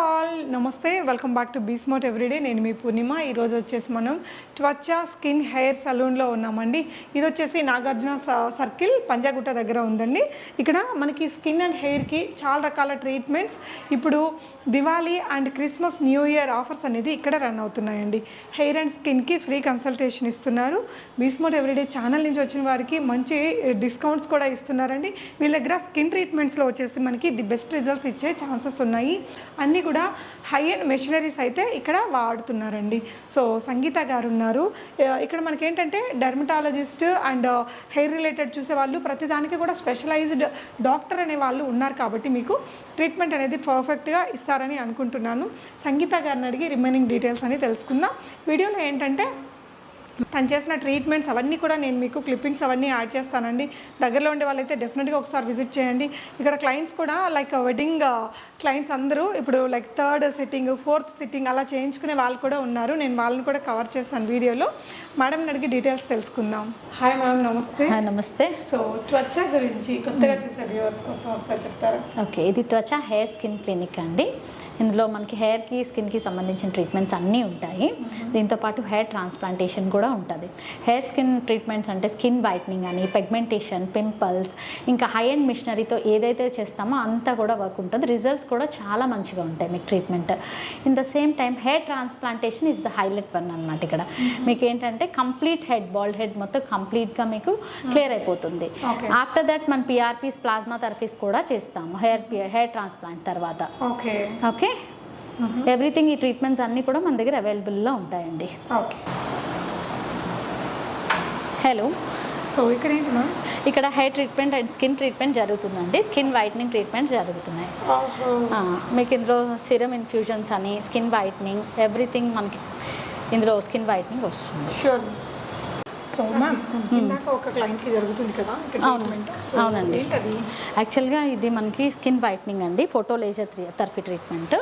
All నమస్తే welcome back to Beesmot everyday. నేను మీ పూర్ణిమ. ఈరోజు వచ్చేసి మనం త్వచ స్కిన్ హెయిర్ సలూన్లో ఉన్నామండి. ఇది వచ్చేసి నాగార్జున స- సర్కిల్ పంజాగుట్ట దగ్గర ఉందండి. ఇక్కడ మనకి స్కిన్ అండ్ హెయిర్కి చాలా రకాల ట్రీట్మెంట్స్. ఇప్పుడు Diwali and Christmas new year offers అనేది ఇక్కడ రన్ అవుతున్నాయండి. హెయిర్ అండ్ స్కిన్కి ఫ్రీ కన్సల్టేషన్ ఇస్తున్నారు. బీస్మోట్ ఎవ్రీడే ఛానల్ నుంచి వచ్చిన వారికి మంచి డిస్కౌంట్స్ కూడా ఇస్తున్నారండి. వీళ్ళ దగ్గర స్కిన్ ట్రీట్మెంట్స్లో వచ్చేసి మనకి ది బెస్ట్ రిజల్ట్స్ ఇచ్చే ఛాన్సెస్ ఉన్నాయి. అన్నీ కూడా హై అండ్ మెషినరీస్ అయితే ఇక్కడ వాడుతున్నారండి. సో సంగీత గారు ఉన్నారు. ఇక్కడ మనకి ఏంటంటే dermatologist and hair uh, related చూసే వాళ్ళు ప్రతిదానికి కూడా స్పెషలైజ్డ్ డాక్టర్ అనే వాళ్ళు ఉన్నారు కాబట్టి మీకు ట్రీట్మెంట్ అనేది పర్ఫెక్ట్గా ఇస్తారని అనుకుంటున్నాను. సంగీత గారిని అడిగి రిమైనింగ్ డీటెయిల్స్ అని తెలుసుకుందాం. వీడియోలో ఏంటంటే తను చేసిన ట్రీట్మెంట్స్ అవన్నీ కూడా నేను మీకు క్లిప్పింగ్స్ అవన్నీ యాడ్ చేస్తానండి. దగ్గరలో ఉండే వాళ్ళైతే డెఫినెట్గా ఒకసారి విజిట్ చేయండి. ఇక్కడ క్లయింట్స్ కూడా లైక్ వెడ్డింగ్ క్లయింట్స్ అందరూ ఇప్పుడు like third sitting fourth sitting అలా చేయించుకునే వాళ్ళు కూడా ఉన్నారు. నేను వాళ్ళని కూడా కవర్ చేస్తాను వీడియోలో. మేడంని అడిగి డీటెయిల్స్ తెలుసుకుందాం. హాయ్ మ్యామ్ నమస్తే. నమస్తే. సో త్వచ గురించి కొత్తగా చూసే వ్యూవర్స్ కోసం ఒకసారి చెప్తారా? ఓకే ఇది త్వచ హెయిర్ స్కిన్ క్లినిక్ అండి. ఇందులో మనకి హెయిర్కి స్కిన్కి సంబంధించిన ట్రీట్మెంట్స్ అన్నీ ఉంటాయి. దీంతో పాటు హెయిర్ ట్రాన్స్ప్లాంటేషన్ కూడా ఉంటుంది. హెయిర్ స్కిన్ ట్రీట్మెంట్స్ అంటే స్కిన్ వైట్నింగ్ అని పెగ్మెంటేషన్ పింపుల్స్ ఇంకా హై అండ్ మిషనరీతో ఏదైతే చేస్తామో అంతా కూడా వర్క్ ఉంటుంది. రిజల్ట్స్ కూడా చాలా మంచిగా ఉంటాయి మీకు treatment in the same time hair transplantation is the highlight one అనమాట ఇక్కడ. మీకు ఏంటంటే కంప్లీట్ హెడ్ బాల్డ్ హెడ్ మొత్తం కంప్లీట్గా మీకు క్లియర్ అయిపోతుంది. ఆఫ్టర్ దట్ మన పిఆర్పీస్ ప్లాస్మా థెరపీస్ కూడా చేస్తాము. హెయిర్ హెయిర్ ట్రాన్స్ప్లాంట్ తర్వాత. ఓకే. ఓకే? ఎవ్రీథింగ్ ఈ ట్రీట్మెంట్స్ అన్నీ కూడా మన దగ్గర అవైలబుల్లో ఉంటాయండి. ఓకే. హలో సో ఇక్కడ ఏంటి మ్యామ్ ఇక్కడ hair treatment and skin treatment జరుగుతుందండి. స్కిన్ వైట్నింగ్ ట్రీట్మెంట్ జరుగుతున్నాయి. మీకు ఇందులో సిరమ్ ఇన్ఫ్యూజన్స్ అని స్కిన్ వైట్నింగ్ ఎవ్రీథింగ్ మనకి ఇందులో స్కిన్ వైట్నింగ్ వస్తుంది. షూర్ సో మ్యామ్ ఇందాక ఒక క్లయింట్కి జరుగుతుంది కదా అవునండి. యాక్చువల్గా ఇది మనకి స్కిన్ వైట్నింగ్ అండి ఫోటో లేజర్ థెరపీ ట్రీట్మెంట్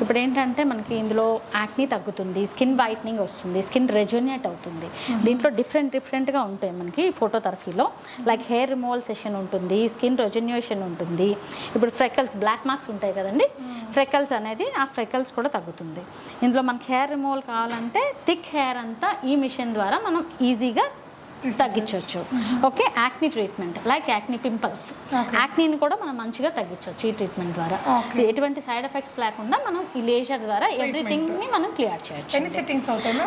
ఇప్పుడు ఏంటంటే మనకి ఇందులో యాక్ని తగ్గుతుంది స్కిన్ వైట్నింగ్ వస్తుంది స్కిన్ రెజోనేట్ అవుతుంది. దీంట్లో డిఫరెంట్ డిఫరెంట్గా ఉంటాయి మనకి ఫోటో థెరపీలో లైక్ హెయిర్ రిమూవల్ సెషన్ ఉంటుంది స్కిన్ రెజన్యూషన్ ఉంటుంది. ఇప్పుడు ఫ్రెకల్స్ బ్లాక్ మార్క్స్ ఉంటాయి కదండి. ఫ్రెకల్స్ అనేది ఆ ఫ్రెకల్స్ కూడా తగ్గుతుంది. ఇందులో మనకి హెయిర్ రిమూవల్ కావాలంటే థిక్ హెయిర్ అంతా ఈ మిషన్ ద్వారా మనం ఈజీగా తగ్గించవచ్చు. Okay acne treatment like acne pimples. యాక్నీని కూడా మనం మంచిగా తగ్గించవచ్చు ఈ ట్రీట్మెంట్ ద్వారా. ఎటువంటి సైడ్ ఎఫెక్ట్స్ లేకుండా మనం ఈ లేజర్ ద్వారా ఎవ్రీథింగ్ని మనం క్లియర్ చేయొచ్చు.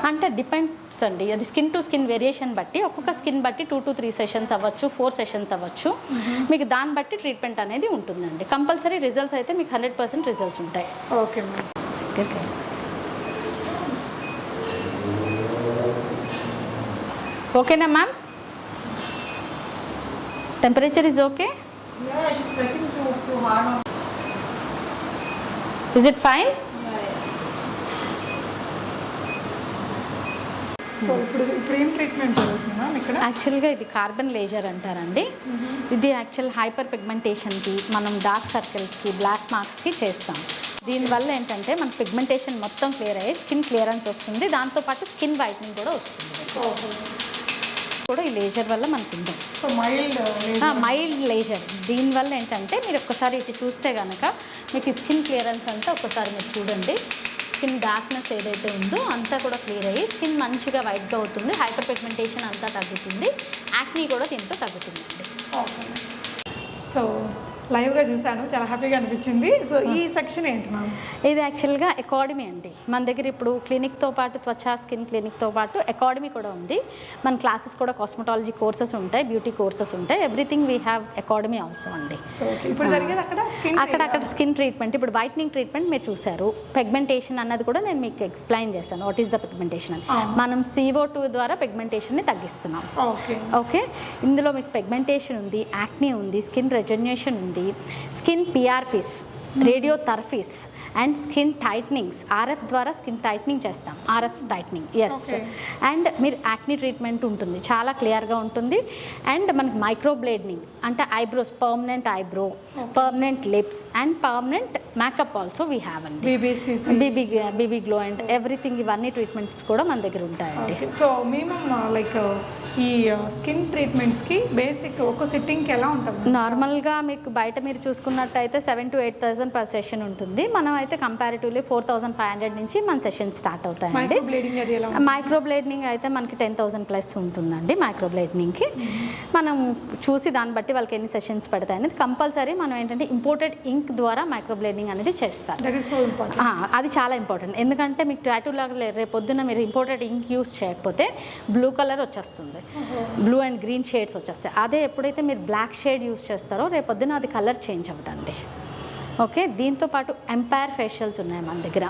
అంటే డిపెండ్స్ అండి. అది స్కిన్ టు స్కిన్ వేరియేషన్ బట్టి ఒక్కొక్క స్కిన్ బట్టి టూ టు త్రీ సెషన్స్ అవ్వచ్చు ఫోర్ సెషన్స్ అవ్వచ్చు. మీకు దాన్ని బట్టి ట్రీట్మెంట్ అనేది ఉంటుందండి. కంపల్సరీ రిజల్ట్స్ అయితే మీకు హండ్రెడ్ పర్సెంట్ రిజల్ట్స్ ఉంటాయి. ఓకే ఓకే ఓకేనా ma'am temperature is okay. Is it fine యాక్చువల్గా ఇది కార్బన్ లేజర్ అంటారండి. ఇది యాక్చువల్ హైపర్ పిగ్మెంటేషన్కి మనం డార్క్ సర్కిల్స్కి బ్లాక్ మార్క్స్కి చేస్తాం. దీనివల్ల ఏంటంటే మన పిగ్మెంటేషన్ మొత్తం క్లియర్ అయ్యి స్కిన్ క్లియరెన్స్ వస్తుంది. దాంతోపాటు స్కిన్ వైట్నింగ్ కూడా వస్తుంది. కూడా ఈ లేజర్ వల్ల మనకు ఉంటుంది. So mild mild laser. దీనివల్ల ఏంటంటే మీరు ఒక్కసారి ఇటు చూస్తే కనుక మీకు స్కిన్ క్లియరెన్స్ అంతా ఒక్కసారి మీరు చూడండి. స్కిన్ డార్క్నెస్ ఏదైతే ఉందో అంతా కూడా క్లియర్ అయ్యి స్కిన్ మంచిగా వైట్గా అవుతుంది. హైపర్ పిగ్మెంటేషన్ అంతా తగ్గుతుంది. యాక్నీ కూడా దీంతో తగ్గుతుందండి. ఓకే. సో లైవ్గా చూశాను. చాలా హ్యాపీగా అనిపించింది. సో ఈ సెక్షన్ ఏంటి మ్యామ్? ఇది యాక్చువల్గా అకాడమీ అండి. మన దగ్గర ఇప్పుడు క్లినిక్తో పాటు త్వచ స్కిన్ క్లినిక్తో పాటు అకాడమీ కూడా ఉంది. మన క్లాసెస్ కూడా కాస్మెటాలజీ కోర్సెస్ ఉంటాయి బ్యూటీ కోర్సెస్ ఉంటాయి. Everything we have academy also అండి. ఇప్పుడు జరిగేది అక్కడ స్కిన్ అక్కడ అక్కడ స్కిన్ ట్రీట్మెంట్. ఇప్పుడు వైట్నింగ్ ట్రీట్మెంట్ మీరు చూసారు పెగ్మెంటేషన్ అన్నది కూడా నేను మీకు ఎక్స్ప్లెయిన్ చేశాను. వాట్ ఈస్ ద పిగ్మెంటేషన్ అని. మనం సిఓ టూ ద్వారా పిగ్మెంటేషన్ని తగ్గిస్తున్నాం. ఓకే. ఓకే? ఇందులో మీకు పెగ్మెంటేషన్ ఉంది యాక్నీ ఉంది స్కిన్ రెజన్యూషన్ ఉంది skin PRPs radio therapies and skin tightenings RF ద్వారా స్కిన్ టైట్నింగ్ చేస్తాం. RF tightenings. అండ్ మీరు యాక్నీ ట్రీట్మెంట్ ఉంటుంది. చాలా క్లియర్గా ఉంటుంది. అండ్ మనకి మైక్రో బ్లేడ్నింగ్ అంటే eyebrows permanent eyebrow permanent lips and permanent makeup also we have అండి. BB BB glow and everything ఇవన్నీ ట్రీట్మెంట్స్ కూడా మన దగ్గర ఉంటాయండి. సో మినిమం లైక్ ఈ స్కిన్ ట్రీట్మెంట్స్కి బేసిక్ ఒక సిట్టింగ్కి ఎలా ఉంటుంది? నార్మల్గా మీకు బయట మీరు చూసుకున్నట్టయితే seven to eight thousand per session ఉంటుంది. మనం అయితే comparatively four thousand five hundred నుంచి మన సెషన్ స్టార్ట్ అవుతాయండి. మైక్రో బ్లేడింగ్ ఏరియాలో మైక్రో బ్లేడ్నింగ్ అయితే మనకి టెన్ థౌసండ్ ప్లస్ ఉంటుందండి మైక్రో బ్లేడ్నింగ్కి మనం చూసి దాన్ని బట్టి వాళ్ళకి ఎన్ని సెషన్స్ పెడతాయి అనేది కంపల్సరీ మనం ఏంటంటే ఇంపోర్టెడ్ ఇంక్ ద్వారా మైక్రో బ్లేడ్నింగ్ అనేది చేస్తారు. అది చాలా ఇంపార్టెంట్ ఎందుకంటే మీకు టాటూ లాగా రేపు పొద్దున్న మీరు ఇంపోర్టెడ్ ఇంక్ యూస్ చేయకపోతే బ్లూ కలర్ వచ్చేస్తుంది. బ్లూ అండ్ గ్రీన్ షేడ్స్ వచ్చేస్తాయి. అదే ఎప్పుడైతే మీరు బ్లాక్ షేడ్ యూస్ చేస్తారో రేపు పొద్దున్న అది కలర్ చేంజ్ అవుతుంది ఓకే? దీంతో పాటు ఎంపైర్ ఫేషియల్స్ ఉన్నాయి మన దగ్గర.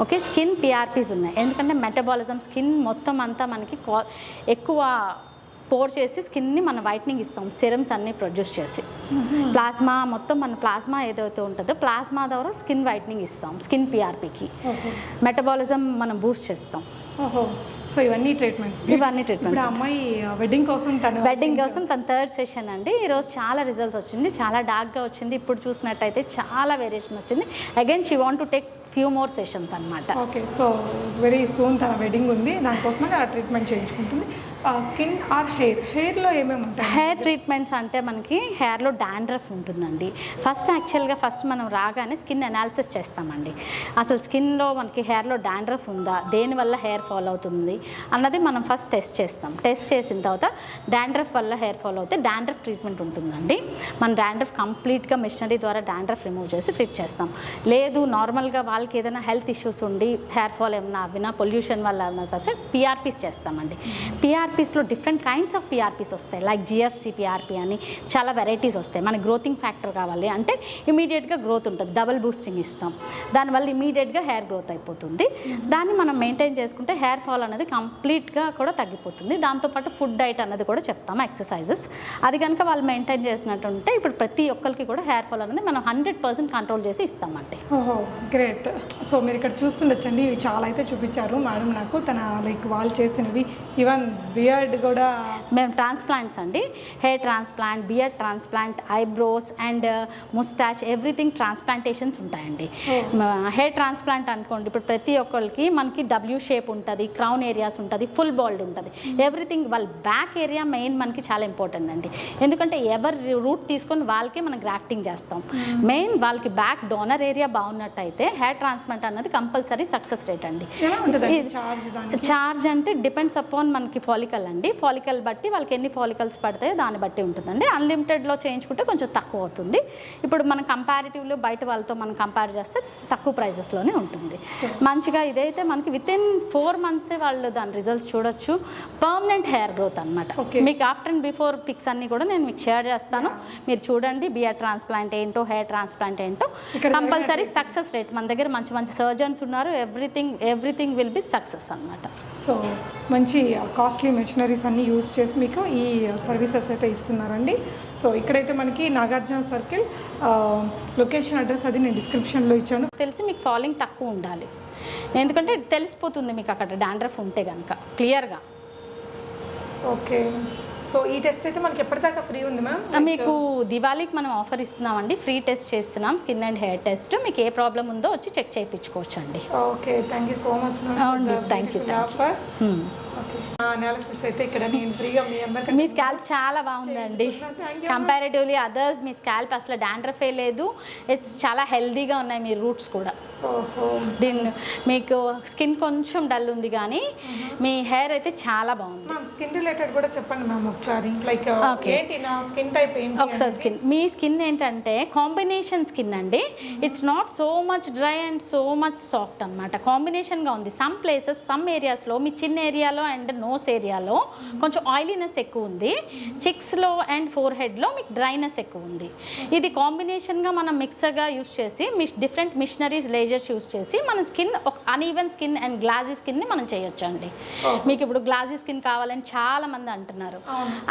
ఓకే? స్కిన్ పిఆర్పీస్ ఉన్నాయి. ఎందుకంటే మెటబాలిజం స్కిన్ మొత్తం అంతా మనకి కా ఎక్కువ పోర్ చేసి స్కిన్ని మన వైట్నింగ్ ఇస్తాం. సిరమ్స్ అన్నీ ప్రొడ్యూస్ చేసి. ప్లాస్మా మొత్తం మన ప్లాస్మా ఏదైతే ఉంటుందో ప్లాస్మా ద్వారా స్కిన్ వైట్నింగ్ ఇస్తాం. స్కిన్ పిఆర్పీకి మెటబాలిజం మనం బూస్ట్ చేస్తాం. సో ఇవన్నీ ట్రీట్మెంట్స్ ఇవన్నీ ట్రీట్మెంట్స్ అమ్మాయి వెడ్డింగ్ కోసం తను వెడ్డింగ్ కోసం తన థర్డ్ సెషన్ అండి. ఈరోజు చాలా రిజల్ట్స్ వచ్చింది. చాలా డార్క్గా వచ్చింది. ఇప్పుడు చూసినట్టయితే చాలా వేరియేషన్ వచ్చింది. Again she want to take few more sessions అనమాట ఓకే సో వెరీ సూన్ తన వెడ్డింగ్ ఉంది. దానికోసమే ఆ ట్రీట్మెంట్ చేయించుకుంటుంది. స్కిన్ ఆర్ హెయిర్ హెయిర్లో ఏమేమి ఉంటాయి? హెయిర్ ట్రీట్మెంట్స్ అంటే మనకి హెయిర్లో డాండ్రఫ్ ఉంటుందండి. ఫస్ట్ యాక్చువల్గా ఫస్ట్ మనం రాగానే స్కిన్ అనాలిసిస్ చేస్తామండి. అసలు స్కిన్లో మనకి హెయిర్లో డాండ్రఫ్ ఉందా? దేనివల్ల హెయిర్ ఫాల్ అవుతుంది? అన్నది మనం ఫస్ట్ టెస్ట్ చేస్తాం. టెస్ట్ చేసిన తర్వాత డాండ్రఫ్ వల్ల హెయిర్ ఫాల్ అవుతే డాండ్రఫ్ ట్రీట్మెంట్ ఉంటుందండి. మన డాండ్రఫ్ కంప్లీట్గా మిషనరీ ద్వారా డాండ్రఫ్ రిమూవ్ చేసి ఫిట్ చేస్తాం. లేదు నార్మల్గా వాళ్ళకి ఏదైనా హెల్త్ ఇష్యూస్ ఉండి హెయిర్ ఫాల్ ఏమైనా అవినా పొల్యూషన్ వల్ల ఏమైనా సార్ పిఆర్పీస్ చేస్తామండి. పిఆర్పీస్లో డిఫరెంట్ కైండ్స్ ఆఫ్ పిఆర్పీస్ వస్తాయి. లైక్ జిఎఫ్సి పిఆర్పీ అని చాలా వెరైటీస్ వస్తాయి. మనకి గ్రోతింగ్ ఫ్యాక్టర్ కావాలి అంటే ఇమీడియట్గా గ్రోత్ ఉంటుంది. డబుల్ బూస్టింగ్ ఇస్తాం. దానివల్ల ఇమీడియట్గా హెయిర్ గ్రోత్ అయిపోతుంది. దాన్ని మనం మెయింటైన్ చేసుకుంటే హెయిర్ ఫాల్ అనేది కంప్లీట్గా కూడా తగ్గిపోతుంది. దాంతోపాటు ఫుడ్ డైట్ అన్నది కూడా చెప్తాం ఎక్సర్సైజెస్ అది కనుక వాళ్ళు మెయింటైన్ చేసినట్టుంటే ఇప్పుడు ప్రతి ఒక్కరికి కూడా హెయిర్ ఫాల్ అనేది మనం హండ్రెడ్ పర్సెంట్ కంట్రోల్ చేసి ఇస్తామండి. గ్రేట్ సో మీరు ఇక్కడ చూస్తుండొచ్చండి ఇవి చాలా అయితే చూపించారు. మేడం నాకు తన లైక్ వాళ్ళు చేసినవి. ఈవెన్ బియర్డ్ కూడా మేము ట్రాన్స్ప్లాంట్స్ అండి. Hair transplant beard transplant eyebrows and moustache everything transplantations ఉంటాయండి. హెయిర్ ట్రాన్స్ప్లాంట్ అనుకోండి ఇప్పుడు ప్రతి ఒక్కరికి మనకి డబ్ల్యూ షేప్ ఉంటుంది క్రౌన్ ఏరియాస్ ఉంటుంది ఫుల్ బాల్డ్ ఉంటుంది. ఎవ్రీథింగ్ వాళ్ళ బ్యాక్ ఏరియా మెయిన్ మనకి చాలా ఇంపార్టెంట్ అండి. ఎందుకంటే ఎవరి రూట్ తీసుకొని వాళ్ళకి మనం గ్రాఫ్టింగ్ చేస్తాం. మెయిన్ వాళ్ళకి బ్యాక్ డోనర్ ఏరియా బాగున్నట్టయితే హెయిర్ ట్రాన్స్ప్లాంట్ అన్నది కంపల్సరీ సక్సెస్ రేట్ అండి. చార్జ్ అంటే డిపెండ్స్ అపాన్ మనకి ఫాలికల్ అండి. ఫాలికల్ బట్టి వాళ్ళకి ఎన్ని ఫాలికల్స్ పడతాయో దాన్ని బట్టి ఉంటుందండి. అన్లిమిటెడ్లో చేయించుకుంటే కొంచెం తక్కువ అవుతుంది. ఇప్పుడు మనం కంపారిటివ్లో బయట వాళ్ళతో మనం కంపేర్ చేస్తే తక్కువ ప్రైజెస్లోనే ఉంటుంది. మంచిగా ఇదైతే మనకి విత్ ఇన్ ఫోర్ మంత్సే వాళ్ళు దాని రిజల్ట్స్ చూడొచ్చు. పర్మనెంట్ హెయిర్ గ్రోత్ అనమాట. మీకు ఆఫ్టర్ అండ్ బిఫోర్ పిక్స్ అన్ని కూడా నేను మీకు షేర్ చేస్తాను. మీరు చూడండి బియర్ ట్రాన్స్ప్లాంట్ ఏంటో హెయిర్ ట్రాన్స్ప్లాంట్ ఏంటో. కంపల్సరీ సక్సెస్ రేట్ మన దగ్గర మంచి మంచి సర్జన్స్ ఉన్నారు. Everything everything will be success అనమాట సో మంచి కాస్ట్లీ మెషినరీస్ అన్ని యూజ్ చేసి మీకు ఈ సర్వీసెస్ అయితే ఇస్తున్నారండి. సో ఇక్కడైతే మనకి నాగార్జున సర్కిల్ లొకేషన్ అడ్రస్ అది నేను డిస్క్రిప్షన్లో ఇచ్చాను. తెలిసి మీకు ఫాలోయింగ్ తక్కువ ఉండాలి. ఎందుకంటే తెలిసిపోతుంది మీకు అక్కడ డాండ్రఫ్ ఉంటే కనుక క్లియర్గా ఓకే సో ఈ టెస్ట్ అయితే మనకి ఎప్పటిదాకా ఫ్రీ ఉంది మ్యామ్ మీకు దివాళీకి మనం ఆఫర్ ఇస్తున్నామండి. ఫ్రీ టెస్ట్ చేస్తున్నాం. స్కిన్ అండ్ హెయిర్ టెస్ట్ మీకు ఏ ప్రాబ్లం ఉందో వచ్చి చెక్ చేయించుకోవచ్చు అండి okay thank you so much thank you, thank offer analysis అయితే ఇక్కడ నేను ఫ్రీగా మీ అందరికీ మీ స్కాల్ప్ చాలా బాగుందండి. కంపారిటివ్లీ అదర్స్ మీ స్కాల్ప్ అసలు డాండ్రఫే లేదు. ఇట్స్ చాలా హెల్దీగా ఉన్నాయి మీ రూట్స్ కూడా. దీన్ని మీకు స్కిన్ కొంచెం డల్ ఉంది కానీ మీ హెయిర్ అయితే చాలా బాగుంది. స్కిన్ రిలేటెడ్ కూడా చెప్పండి మ్యామ్ ఒకసారి. Like Okay. ఏంటి నా స్కిన్ టైప్ ఏంటి ఒకసారి స్కిన్ మీ స్కిన్ ఏంటంటే కాంబినేషన్ స్కిన్ అండి. It's not so much dry and so much soft అనమాట కాంబినేషన్గా ఉంది. సమ్ ప్లేసెస్ సమ్ ఏరియాస్లో మీ చిన్న ఏరియాలో అండ్ నోస్ ఏరియాలో కొంచెం ఆయిలీనెస్ ఎక్కువ ఉంది. చిక్స్లో అండ్ ఫోర్ హెడ్లో మీకు డ్రైనెస్ ఎక్కువ ఉంది. ఇది కాంబినేషన్గా మనం మిక్సర్గా యూస్ చేసి mish different machineries lasers use చేసి మన స్కిన్ ఒక అన్ఈవెన్ స్కిన్ అండ్ గ్లాజీ స్కిన్ని మనం చేయొచ్చండి. మీకు ఇప్పుడు గ్లాజీ స్కిన్ కావాలని చాలా మంది అంటున్నారు.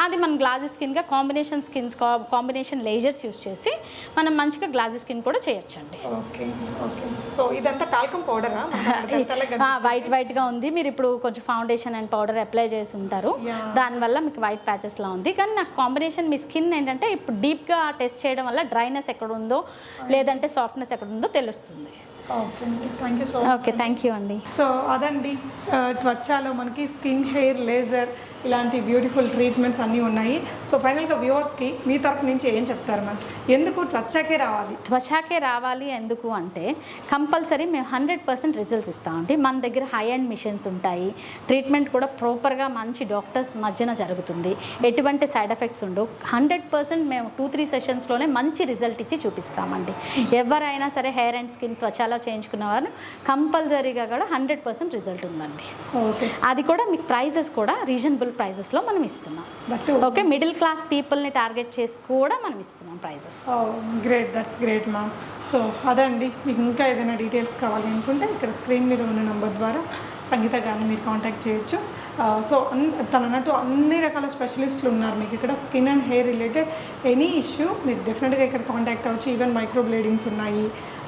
అది మనం glossy స్కిన్గా combination skins combination lasers use చేసి మనం మంచిగా గ్లాజీ స్కిన్ కూడా చేయొచ్చండి. Okay okay. సో ఇదంతా టాల్కమ్ పౌడరా వైట్ వైట్గా ఉంది. మీరు ఇప్పుడు కొంచెం ఫౌండేషన్ అండ్ పౌడర్ అప్లై చేసి ఉంటారు. దానివల్ల మీకు వైట్ ప్యాచెస్లా ఉంది. కానీ నాకు కాంబినేషన్ మీ స్కిన్ ఏంటంటే ఇప్పుడు డీప్గా టెస్ట్ చేయడం వల్ల డ్రైనెస్ ఎక్కడ ఉందో లేదంటే సాఫ్ట్నెస్ ఎక్కడ ఉందో తెలుస్తుంది ఓకే థ్యాంక్ యూ అండి. సో అదండి త్వచాలో మనకి స్కిన్ హెయిర్ లేజర్ ఇలాంటి బ్యూటిఫుల్ ట్రీట్మెంట్స్ అన్నీ ఉన్నాయి. సో ఫైనల్గా వ్యూవర్స్కి మీ తరపు నుంచి ఏం చెప్తారు మ్యామ్ ఎందుకు త్వచ్చాకే రావాలి? త్వచాకే రావాలి ఎందుకు అంటే కంపల్సరీ మేము హండ్రెడ్ పర్సెంట్ రిజల్ట్స్ ఇస్తామండి మన దగ్గర హై అండ్ మిషన్స్ ఉంటాయి. ట్రీట్మెంట్ కూడా ప్రాపర్గా మంచి డాక్టర్స్ మధ్యన జరుగుతుంది. ఎటువంటి సైడ్ ఎఫెక్ట్స్ ఉండవు. హండ్రెడ్ పర్సెంట్ మేము టూ త్రీ సెషన్స్లోనే మంచి రిజల్ట్ ఇచ్చి చూపిస్తామండి. ఎవరైనా సరే హెయిర్ అండ్ స్కిన్ త్వచాలో చేయించుకున్న వారు కంపల్సరీగా కూడా హండ్రెడ్ పర్సెంట్ రిజల్ట్ ఉందండి. ఓకే అది కూడా మీకు ప్రైజెస్ కూడా రీజనబుల్ ప్రైజెస్లో మనం ఇస్తున్నాం. ఓకే మిడిల్ క్లాస్ క్లాస్ పీపుల్ని టార్గెట్ చేసి కూడా మనం ఇస్తున్నాం prices great that's great ma'am so అదండి. మీకు ఇంకా ఏదైనా డీటెయిల్స్ కావాలి అనుకుంటే ఇక్కడ స్క్రీన్ మీద ఉన్న నెంబర్ ద్వారా సంగీత గారిని మీరు కాంటాక్ట్ చేయొచ్చు. సో అన్ తను అన్నట్టు అన్ని రకాల స్పెషలిస్టులు ఉన్నారు. మీకు ఇక్కడ skin and hair related any issue మీరు డెఫినెట్గా ఇక్కడ కాంటాక్ట్ అవ్వచ్చు. ఈవెన్ మైక్రో బ్లేడింగ్స్ ఉన్నాయి.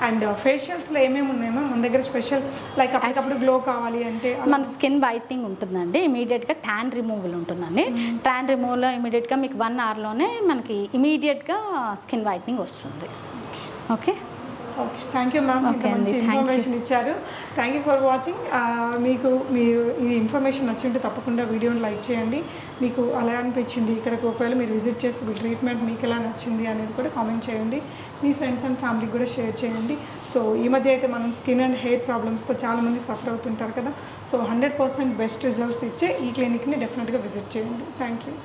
అండ్ ఫేషియల్స్లో ఏమేమి ఉన్నాయో మన దగ్గర స్పెషల్ లైక్ అప్పటికప్పుడు గ్లో కావాలి అంటే మన స్కిన్ వైట్నింగ్ ఉంటుందండి. ఇమీడియట్గా ట్యాన్ రిమూవల్ ఉంటుందండి. ట్యాన్ రిమూవల్ ఇమీడియట్గా మీకు వన్ అవర్లోనే మనకి ఇమీడియట్గా స్కిన్ వైట్నింగ్ వస్తుంది. Okay okay thank you ma'am అండి, you. ఇన్ఫర్మేషన్ ఇచ్చారు. థ్యాంక్ యూ ఫర్ వాచింగ్ మీకు మీ ఈ ఇన్ఫర్మేషన్ నచ్చింటే తప్పకుండా వీడియోని లైక్ చేయండి. మీకు అలా అనిపించింది ఇక్కడికి ఒకవేళ మీరు విజిట్ చేసి మీ ట్రీట్మెంట్ మీకు ఎలా నచ్చింది అనేది కూడా కామెంట్ చేయండి. మీ ఫ్రెండ్స్ అండ్ ఫ్యామిలీకి కూడా షేర్ చేయండి. సో ఈ మధ్య అయితే మనం స్కిన్ అండ్ హెయిర్ ప్రాబ్లమ్స్తో చాలామంది సఫర్ అవుతుంటారు కదా. So hundred percent best results ఇచ్చే ఈ క్లినిక్ని డెఫినెట్గా విజిట్ చేయండి. Thank you